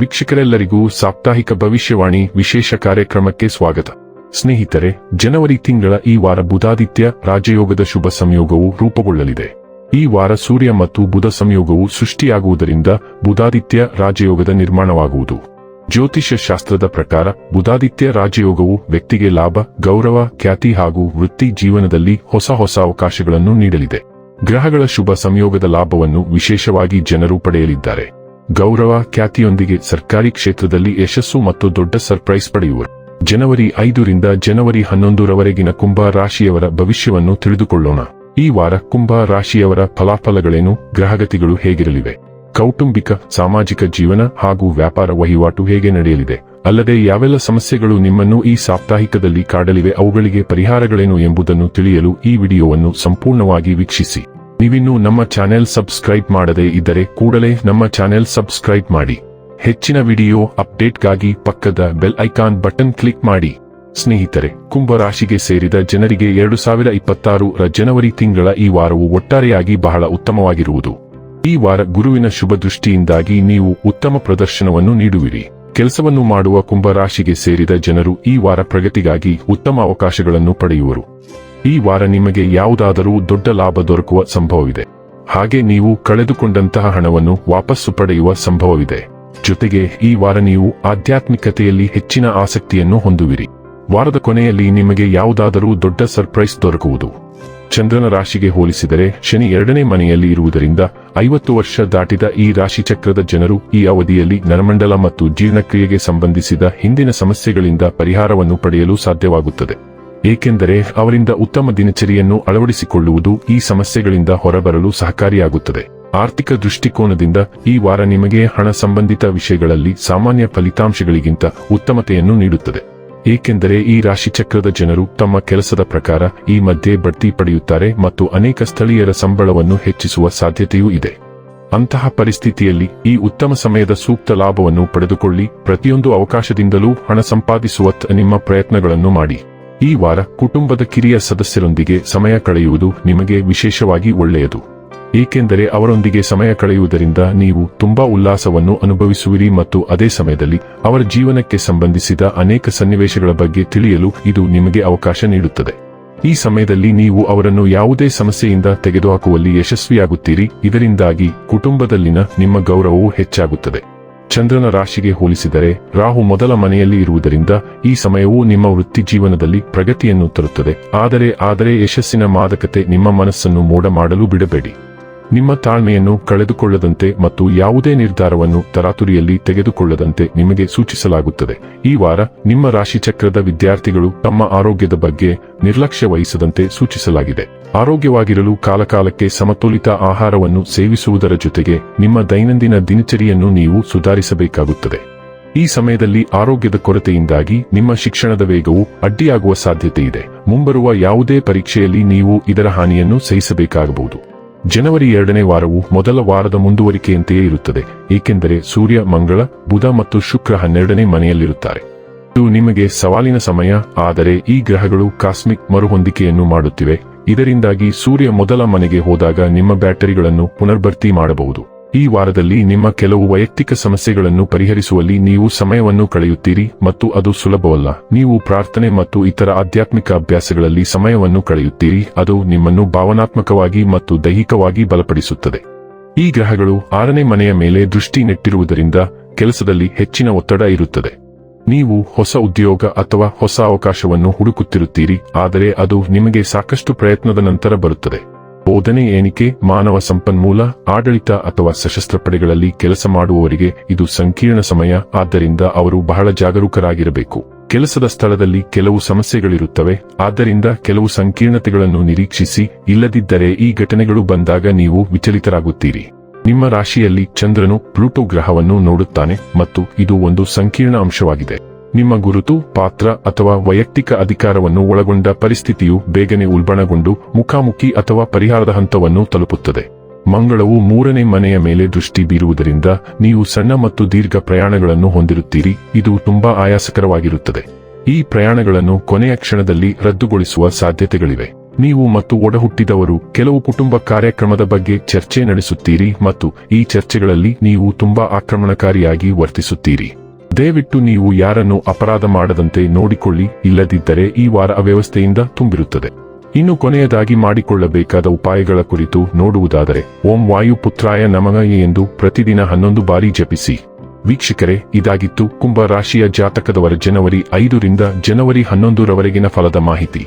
ವೀಕ್ಷಕರೆಲ್ಲರಿಗೂ ಸಾಪ್ತಾಹಿಕ ಭವಿಷ್ಯವಾಣಿ ವಿಶೇಷ ಕಾರ್ಯಕ್ರಮಕ್ಕೆ ಸ್ವಾಗತ. ಸ್ನೇಹಿತರೆ, ಜನವರಿ ತಿಂಗಳ ಈ ವಾರ ಬುಧಾದಿತ್ಯ ರಾಜಯೋಗದ ಶುಭ ಸಂಯೋಗವು ರೂಪುಗೊಳ್ಳಲಿದೆ. ಈ ವಾರ ಸೂರ್ಯ ಮತ್ತು ಬುಧ ಸಂಯೋಗವು ಸೃಷ್ಟಿಯಾಗುವುದರಿಂದ ಬುಧಾದಿತ್ಯ ರಾಜಯೋಗದ ನಿರ್ಮಾಣವಾಗುವುದು. ಜ್ಯೋತಿಷ್ಯ ಶಾಸ್ತ್ರದ ಪ್ರಕಾರ ಬುಧಾದಿತ್ಯ ರಾಜಯೋಗವು ವ್ಯಕ್ತಿಗೆ ಲಾಭ, ಗೌರವ, ಖ್ಯಾತಿ ಹಾಗೂ ವೃತ್ತಿ ಜೀವನದಲ್ಲಿ ಹೊಸ ಹೊಸ ಅವಕಾಶಗಳನ್ನು ನೀಡಲಿದೆ. ಗ್ರಹಗಳ ಶುಭ ಸಂಯೋಗದ ಲಾಭವನ್ನು ವಿಶೇಷವಾಗಿ ಜನರು ಪಡೆಯಲಿದ್ದಾರೆ. ಗೌರವ ಖ್ಯಾತಿಯೊಂದಿಗೆ ಸರ್ಕಾರಿ ಕ್ಷೇತ್ರದಲ್ಲಿ ಯಶಸ್ಸು ಮತ್ತು ದೊಡ್ಡ ಸರ್ಪ್ರೈಸ್ ಪಡೆಯುವರು. ಜನವರಿ ಐದರಿಂದ ಜನವರಿ ಹನ್ನೊಂದರವರೆಗಿನ ಕುಂಭ ರಾಶಿಯವರ ಭವಿಷ್ಯವನ್ನು ತಿಳಿದುಕೊಳ್ಳೋಣ. ಈ ವಾರ ಕುಂಭ ರಾಶಿಯವರ ಫಲಾಫಲಗಳೇನು, ಗ್ರಹಗತಿಗಳು ಹೇಗಿರಲಿವೆ? ಕೌಟುಂಬಿಕ, ಸಾಮಾಜಿಕ ಜೀವನ ಹಾಗೂ ವ್ಯಾಪಾರ ವಹಿವಾಟು ಹೇಗೆ ನಡೆಯಲಿದೆ? ಅಲ್ಲದೆ ಯಾವೆಲ್ಲ ಸಮಸ್ಯೆಗಳು ನಿಮ್ಮನ್ನು ಈ ಸಾಪ್ತಾಹಿಕದಲ್ಲಿ ಕಾಡಲಿವೆ, ಅವುಗಳಿಗೆ ಪರಿಹಾರಗಳೇನು ಎಂಬುದನ್ನು ತಿಳಿಯಲು ಈ ವಿಡಿಯೋವನ್ನು ಸಂಪೂರ್ಣವಾಗಿ ವೀಕ್ಷಿಸಿ. ನೀವಿನ್ನೂ ನಮ್ಮ ಚಾನೆಲ್ ಸಬ್ಸ್ಕ್ರೈಬ್ ಮಾಡದೇ ಇದ್ದರೆ ಕೂಡಲೇ ನಮ್ಮ ಚಾನೆಲ್ ಸಬ್ಸ್ಕ್ರೈಬ್ ಮಾಡಿ. ಹೆಚ್ಚಿನ ವಿಡಿಯೋ ಅಪ್ಡೇಟ್ಗಾಗಿ ಪಕ್ಕದ ಬೆಲ್ ಐಕಾನ್ ಬಟನ್ ಕ್ಲಿಕ್ ಮಾಡಿ. ಸ್ನೇಹಿತರೆ, ಕುಂಭರಾಶಿಗೆ ಸೇರಿದ ಜನರಿಗೆ ಎರಡು ಸಾವಿರ ಇಪ್ಪತ್ತಾರು ರ ಜನವರಿ ತಿಂಗಳ ಈ ವಾರವು ಒಟ್ಟಾರೆಯಾಗಿ ಬಹಳ ಉತ್ತಮವಾಗಿರುವುದು. ಈ ವಾರ ಗುರುವಿನ ಶುಭ ದೃಷ್ಟಿಯಿಂದಾಗಿ ನೀವು ಉತ್ತಮ ಪ್ರದರ್ಶನವನ್ನು ನೀಡುವಿರಿ. ಕೆಲಸವನ್ನು ಮಾಡುವ ಕುಂಭರಾಶಿಗೆ ಸೇರಿದ ಜನರು ಈ ವಾರ ಪ್ರಗತಿಗಾಗಿ ಉತ್ತಮ ಅವಕಾಶಗಳನ್ನು ಪಡೆಯುವರು. ಈ ವಾರ ನಿಮಗೆ ಯಾವುದಾದರೂ ದೊಡ್ಡ ಲಾಭ ದೊರಕುವ ಸಂಭವವಿದೆ. ಹಾಗೆ ನೀವು ಕಳೆದುಕೊಂಡಂತಹ ಹಣವನ್ನು ವಾಪಸ್ಸು ಪಡೆಯುವ ಸಂಭವವಿದೆ. ಜೊತೆಗೆ ಈ ವಾರ ನೀವು ಆಧ್ಯಾತ್ಮಿಕತೆಯಲ್ಲಿ ಹೆಚ್ಚಿನ ಆಸಕ್ತಿಯನ್ನು ಹೊಂದುವಿರಿ. ವಾರದ ಕೊನೆಯಲ್ಲಿ ನಿಮಗೆ ಯಾವುದಾದರೂ ದೊಡ್ಡ ಸರ್ಪ್ರೈಸ್ ದೊರಕುವುದು. ಚಂದ್ರನ ರಾಶಿಗೆ ಹೋಲಿಸಿದರೆ ಶನಿ ಎರಡನೇ ಮನೆಯಲ್ಲಿ ಇರುವುದರಿಂದ ಐವತ್ತು ವರ್ಷ ದಾಟಿದ ಈ ರಾಶಿ ಚಕ್ರದ ಜನರು ಈ ಅವಧಿಯಲ್ಲಿ ನರಮಂಡಲ ಮತ್ತು ಜೀರ್ಣಕ್ರಿಯೆಗೆ ಸಂಬಂಧಿಸಿದ ಹಿಂದಿನ ಸಮಸ್ಯೆಗಳಿಂದ ಪರಿಹಾರವನ್ನು ಪಡೆಯಲು ಸಾಧ್ಯವಾಗುತ್ತದೆ. ಏಕೆಂದರೆ ಅವರಿಂದ ಉತ್ತಮ ದಿನಚರಿಯನ್ನು ಅಳವಡಿಸಿಕೊಳ್ಳುವುದು ಈ ಸಮಸ್ಯೆಗಳಿಂದ ಹೊರಬರಲು ಸಹಕಾರಿಯಾಗುತ್ತದೆ. ಆರ್ಥಿಕ ದೃಷ್ಟಿಕೋನದಿಂದ ಈ ವಾರ ನಿಮಗೆ ಹಣ ಸಂಬಂಧಿತ ವಿಷಯಗಳಲ್ಲಿ ಸಾಮಾನ್ಯ ಫಲಿತಾಂಶಗಳಿಗಿಂತ ಉತ್ತಮತೆಯನ್ನು ನೀಡುತ್ತದೆ. ಏಕೆಂದರೆ ಈ ರಾಶಿಚಕ್ರದ ಜನರು ತಮ್ಮ ಕೆಲಸದ ಪ್ರಕಾರ ಈ ಮಧ್ಯೆ ಬಡ್ತಿ ಪಡೆಯುತ್ತಾರೆ ಮತ್ತು ಅನೇಕ ಸ್ಥಳೀಯರ ಸಂಬಳವನ್ನು ಹೆಚ್ಚಿಸುವ ಸಾಧ್ಯತೆಯೂ ಇದೆ. ಅಂತಹ ಪರಿಸ್ಥಿತಿಯಲ್ಲಿ ಈ ಉತ್ತಮ ಸಮಯದ ಸೂಕ್ತ ಲಾಭವನ್ನು ಪಡೆದುಕೊಳ್ಳಿ, ಪ್ರತಿಯೊಂದು ಅವಕಾಶದಿಂದಲೂ ಹಣ ಸಂಪಾದಿಸುವತ್ತ ನಿಮ್ಮ ಪ್ರಯತ್ನಗಳನ್ನು ಮಾಡಿ. ಈ ವಾರ ಕುಟುಂಬದ ಕಿರಿಯ ಸದಸ್ಯರೊಂದಿಗೆ ಸಮಯ ಕಳೆಯುವುದು ನಿಮಗೆ ವಿಶೇಷವಾಗಿ ಒಳ್ಳೆಯದು. ಏಕೆಂದರೆ ಅವರೊಂದಿಗೆ ಸಮಯ ಕಳೆಯುವುದರಿಂದ ನೀವು ತುಂಬಾ ಉಲ್ಲಾಸವನ್ನು ಅನುಭವಿಸುವಿರಿ ಮತ್ತು ಅದೇ ಸಮಯದಲ್ಲಿ ಅವರ ಜೀವನಕ್ಕೆ ಸಂಬಂಧಿಸಿದ ಅನೇಕ ಸನ್ನಿವೇಶಗಳ ಬಗ್ಗೆ ತಿಳಿಯಲು ಇದು ನಿಮಗೆ ಅವಕಾಶ ನೀಡುತ್ತದೆ. ಈ ಸಮಯದಲ್ಲಿ ನೀವು ಅವರನ್ನು ಯಾವುದೇ ಸಮಸ್ಯೆಯಿಂದ ತೆಗೆದುಹಾಕುವಲ್ಲಿ ಯಶಸ್ವಿಯಾಗುತ್ತೀರಿ. ಇದರಿಂದಾಗಿ ಕುಟುಂಬದಲ್ಲಿನ ನಿಮ್ಮ ಗೌರವವು ಹೆಚ್ಚಾಗುತ್ತದೆ. ಚಂದ್ರನ ರಾಶಿಗೆ ಹೋಲಿಸಿದರೆ ರಾಹು ಮೊದಲ ಮನೆಯಲ್ಲಿ ಇರುವುದರಿಂದ ಈ ಸಮಯವು ನಿಮ್ಮ ವೃತ್ತಿ ಜೀವನದಲ್ಲಿ ಪ್ರಗತಿಯನ್ನು ತರುತ್ತದೆ. ಆದರೆ ಆದರೆ ಯಶಸ್ಸಿನ ಮಾದಕತೆ ನಿಮ್ಮ ಮನಸ್ಸನ್ನು ಮೋಡ ಮಾಡಲು ಬಿಡಬೇಡಿ. ನಿಮ್ಮ ತಾಳ್ಮೆಯನ್ನು ಕಳೆದುಕೊಳ್ಳದಂತೆ ಮತ್ತು ಯಾವುದೇ ನಿರ್ಧಾರವನ್ನು ತರಾತುರಿಯಲ್ಲಿ ತೆಗೆದುಕೊಳ್ಳದಂತೆ ನಿಮಗೆ ಸೂಚಿಸಲಾಗುತ್ತದೆ. ಈ ವಾರ ನಿಮ್ಮ ರಾಶಿಚಕ್ರದ ವಿದ್ಯಾರ್ಥಿಗಳು ತಮ್ಮ ಆರೋಗ್ಯದ ಬಗ್ಗೆ ನಿರ್ಲಕ್ಷ್ಯ ವಹಿಸದಂತೆ ಸೂಚಿಸಲಾಗಿದೆ. ಆರೋಗ್ಯವಾಗಿರಲು ಕಾಲಕಾಲಕ್ಕೆ ಸಮತೋಲಿತ ಆಹಾರವನ್ನು ಸೇವಿಸುವುದರ ಜೊತೆಗೆ ನಿಮ್ಮ ದೈನಂದಿನ ದಿನಚರಿಯನ್ನು ನೀವು ಸುಧಾರಿಸಬೇಕಾಗುತ್ತದೆ. ಈ ಸಮಯದಲ್ಲಿ ಆರೋಗ್ಯದ ಕೊರತೆಯಿಂದಾಗಿ ನಿಮ್ಮ ಶಿಕ್ಷಣದ ವೇಗವು ಅಡ್ಡಿಯಾಗುವ ಸಾಧ್ಯತೆ ಇದೆ ಮುಂಬರುವ ಯಾವುದೇ ಪರೀಕ್ಷೆಯಲ್ಲಿ ನೀವು ಇದರ ಹಾನಿಯನ್ನು ಸಹಿಸಬೇಕಾಗಬಹುದು. ಜನವರಿ ಎರಡನೇ ವಾರವು ಮೊದಲ ವಾರದ ಮುಂದುವರಿಕೆಯಂತೆಯೇ ಇರುತ್ತದೆ, ಏಕೆಂದರೆ ಸೂರ್ಯ, ಮಂಗಳ, ಬುಧ ಮತ್ತು ಶುಕ್ರ ಹನ್ನೆರಡನೇ ಮನೆಯಲ್ಲಿರುತ್ತಾರೆ. ಇದು ನಿಮಗೆ ಸವಾಲಿನ ಸಮಯ, ಆದರೆ ಈ ಗ್ರಹಗಳು ಕಾಸ್ಮಿಕ್ ಮರುಹೊಂದಿಕೆಯನ್ನು ಮಾಡುತ್ತಿವೆ. ಇದರಿಂದಾಗಿ ಸೂರ್ಯ ಮೊದಲ ಮನೆಗೆ ಹೋದಾಗ ನಿಮ್ಮ ಬ್ಯಾಟರಿಗಳನ್ನು ಪುನರ್ಭರ್ತಿ ಮಾಡಬಹುದು. ಈ ವಾರದಲ್ಲಿ ನಿಮ್ಮ ಕೆಲವು ವೈಯಕ್ತಿಕ ಸಮಸ್ಯೆಗಳನ್ನು ಪರಿಹರಿಸುವಲ್ಲಿ ನೀವು ಸಮಯವನ್ನು ಕಳೆಯುತ್ತೀರಿ ಮತ್ತು ಅದು ಸುಲಭವಲ್ಲ. ನೀವು ಪ್ರಾರ್ಥನೆ ಮತ್ತು ಇತರ ಆಧ್ಯಾತ್ಮಿಕ ಅಭ್ಯಾಸಗಳಲ್ಲಿ ಸಮಯವನ್ನು ಕಳೆಯುತ್ತೀರಿ. ಅದು ನಿಮ್ಮನ್ನು ಭಾವನಾತ್ಮಕವಾಗಿ ಮತ್ತು ದೈಹಿಕವಾಗಿ ಬಲಪಡಿಸುತ್ತದೆ. ಈ ಗ್ರಹಗಳು ಆರನೇ ಮನೆಯ ಮೇಲೆ ದೃಷ್ಟಿ ನೆಟ್ಟಿರುವುದರಿಂದ ಕೆಲಸದಲ್ಲಿ ಹೆಚ್ಚಿನ ಒತ್ತಡ ಇರುತ್ತದೆ. ನೀವು ಹೊಸ ಉದ್ಯೋಗ ಅಥವಾ ಹೊಸ ಅವಕಾಶವನ್ನು ಹುಡುಕುತ್ತಿರುತ್ತೀರಿ, ಆದರೆ ಅದು ನಿಮಗೆ ಸಾಕಷ್ಟು ಪ್ರಯತ್ನದ ನಂತರ ಬರುತ್ತದೆ. ಬೋಧನೆ ಏನಿಕೆ ಮಾನವ ಸಂಪನ್ಮೂಲ, ಆಡಳಿತ ಅಥವಾ ಸಶಸ್ತ್ರ ಪಡೆಗಳಲ್ಲಿ ಕೆಲಸ ಮಾಡುವವರಿಗೆ ಇದು ಸಂಕೀರ್ಣ ಸಮಯ, ಆದ್ದರಿಂದ ಅವರು ಬಹಳ ಜಾಗರೂಕರಾಗಿರಬೇಕು. ಕೆಲಸದ ಸ್ಥಳದಲ್ಲಿ ಕೆಲವು ಸಮಸ್ಯೆಗಳಿರುತ್ತವೆ, ಆದ್ದರಿಂದ ಕೆಲವು ಸಂಕೀರ್ಣತೆಗಳನ್ನು ನಿರೀಕ್ಷಿಸಿ, ಇಲ್ಲದಿದ್ದರೆ ಈ ಘಟನೆಗಳು ಬಂದಾಗ ನೀವು ವಿಚಲಿತರಾಗುತ್ತೀರಿ. ನಿಮ್ಮ ರಾಶಿಯಲ್ಲಿ ಚಂದ್ರನು ಪ್ಲೂಟೋ ಗ್ರಹವನ್ನು ನೋಡುತ್ತಾನೆ ಮತ್ತು ಇದು ಒಂದು ಸಂಕೀರ್ಣ ಅಂಶವಾಗಿದೆ. ನಿಮ್ಮ ಗುರುತು, ಪಾತ್ರ ಅಥವಾ ವೈಯಕ್ತಿಕ ಅಧಿಕಾರವನ್ನು ಒಳಗೊಂಡ ಪರಿಸ್ಥಿತಿಯು ಬೇಗನೆ ಉಲ್ಬಣಗೊಂಡು ಮುಖಾಮುಖಿ ಅಥವಾ ಪರಿಹಾರದ ಹಂತವನ್ನು ತಲುಪುತ್ತದೆ. ಮಂಗಳವು ಮೂರನೇ ಮನೆಯ ಮೇಲೆ ದೃಷ್ಟಿ ಬೀರುವುದರಿಂದ ನೀವು ಸಣ್ಣ ಮತ್ತು ದೀರ್ಘ ಪ್ರಯಾಣಗಳನ್ನು ಹೊಂದಿರುತ್ತೀರಿ. ಇದು ತುಂಬಾ ಆಯಾಸಕರವಾಗಿರುತ್ತದೆ. ಈ ಪ್ರಯಾಣಗಳನ್ನು ಕೊನೆಯ ಕ್ಷಣದಲ್ಲಿ ರದ್ದುಗೊಳಿಸುವ ಸಾಧ್ಯತೆಗಳಿವೆ. ನೀವು ಮತ್ತು ಒಡಹುಟ್ಟಿದವರು ಕೆಲವು ಕುಟುಂಬ ಕಾರ್ಯಕ್ರಮದ ಬಗ್ಗೆ ಚರ್ಚೆ ನಡೆಸುತ್ತೀರಿ ಮತ್ತು ಈ ಚರ್ಚೆಗಳಲ್ಲಿ ನೀವು ತುಂಬಾ ಆಕ್ರಮಣಕಾರಿಯಾಗಿ ವರ್ತಿಸುತ್ತೀರಿ. ದಯವಿಟ್ಟು ನೀವು ಯಾರನ್ನು ಅಪರಾಧ ಮಾಡದಂತೆ ನೋಡಿಕೊಳ್ಳಿ, ಇಲ್ಲದಿದ್ದರೆ ಈ ವಾರ ಅವ್ಯವಸ್ಥೆಯಿಂದ ತುಂಬಿರುತ್ತದೆ. ಇನ್ನು ಕೊನೆಯದಾಗಿ ಮಾಡಿಕೊಳ್ಳಬೇಕಾದ ಉಪಾಯಗಳ ಕುರಿತು ನೋಡುವುದಾದರೆ, ಓಂ ವಾಯುಪುತ್ರಾಯ ನಮಃ ಎಂದು ಪ್ರತಿದಿನ ಹನ್ನೊಂದು ಬಾರಿ ಜಪಿಸಿ. ವೀಕ್ಷಕರೇ, ಇದಾಗಿತ್ತು ಕುಂಭ ರಾಶಿಯ ಜಾತಕದವರ ಜನವರಿ ಐದರಿಂದ ಜನವರಿ ಹನ್ನೊಂದರವರೆಗಿನ ಫಲದ ಮಾಹಿತಿ.